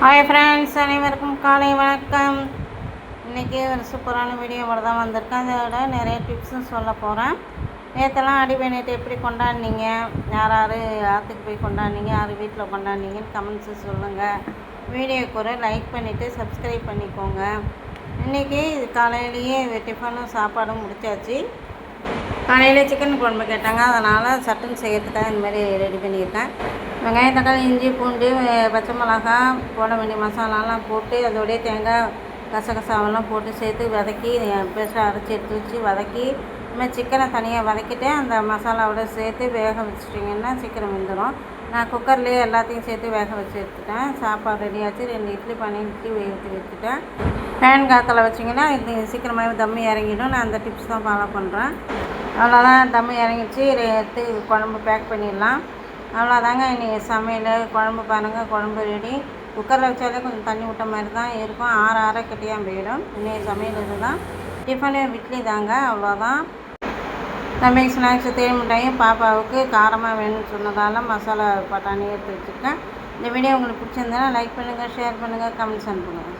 Hi friends அனைவருக்கும் காலை வணக்கம். இன்றைக்கி ஒரு சூப்பரான வீடியோவோட தான் வந்திருக்கேன் அதோட நிறைய டிப்ஸும் சொல்ல போகிறேன் நேற்றெல்லாம் அடிபணிட்டு எப்படி கொண்டாடினீங்க? யார் யார் ஆற்றுக்கு போய் கொண்டாடினீங்க? யார் வீட்டில் கொண்டாடினீங்கன்னு கமெண்ட்ஸு சொல்லுங்கள் வீடியோக்கு ஒரு லைக் பண்ணிவிட்டு சப்ஸ்கிரைப் பண்ணிக்கோங்க. இன்றைக்கி இது காலையிலேயே டிஃபனும் சாப்பாடும் முடிச்சாச்சு. காலையில் சிக்கன் குழம்பு கேட்டாங்க. அதனால் சட்டன் செய்யறதுக்காக இந்த மாதிரி ரெடி பண்ணியிருக்கேன். வெங்காயம் தக்காளி இஞ்சி பூண்டு பச்சை மிளகா போட வேண்டிய மசாலாலாம் போட்டு அதோடய தேங்காய் கசகசாவெல்லாம் போட்டு சேர்த்து வதக்கி பெருசாக அரைச்சி எடுத்து வச்சு வதக்கி இதுமாதிரி சிக்கனை தனியாக வதக்கிட்டு அந்த மசாலாவோட சேர்த்து வேக வச்சுட்டிங்கன்னா சீக்கிரம் வந்துடும் நான் குக்கர்லேயே எல்லாத்தையும் சேர்த்து வேக வச்சு எடுத்துட்டேன். சாப்பாடு ரெடியாச்சு ரெண்டு இட்லி பண்ணி இட்லி ஊற்றி வச்சுட்டேன். ஃபேன் காத்தில் வச்சிங்கன்னா இது சீக்கிரமாகவே தம்மி இறங்கிடும். நான் அந்த டிப்ஸ் தான் ஃபாலோ பண்ணுறேன் அவ்வளோதான் தம்மி இறங்கிச்சு எடுத்து குழம்பு பேக் பண்ணிடலாம். அவ்வளோதாங்க இன்றைக்கி சமையல். குழம்பு பாருங்கள் குழம்பு ரெடி குக்கரில் வச்சாலே கொஞ்சம் தண்ணி விட்ட மாதிரி தான் இருக்கும். ஆற ஆற கட்டியாக போயிடும். இன்றைக்கி சமையல் இதுதான். டிஃபனு இட்லி தாங்க அவ்வளோதான். தம்பிக்கு ஸ்நாக்ஸ் தேன் மிட்டாயும் பாப்பாவுக்கு காரமாக வேணும்னு சொன்னதால மசாலா பட்டாணி எடுத்து வச்சுருக்கேன். இந்த வீடியோ உங்களுக்கு பிடிச்சிருந்தேன்னா லைக் பண்ணுங்கள் ஷேர் பண்ணுங்கள் கமெண்ட்ஸ் அனுப்புங்கள்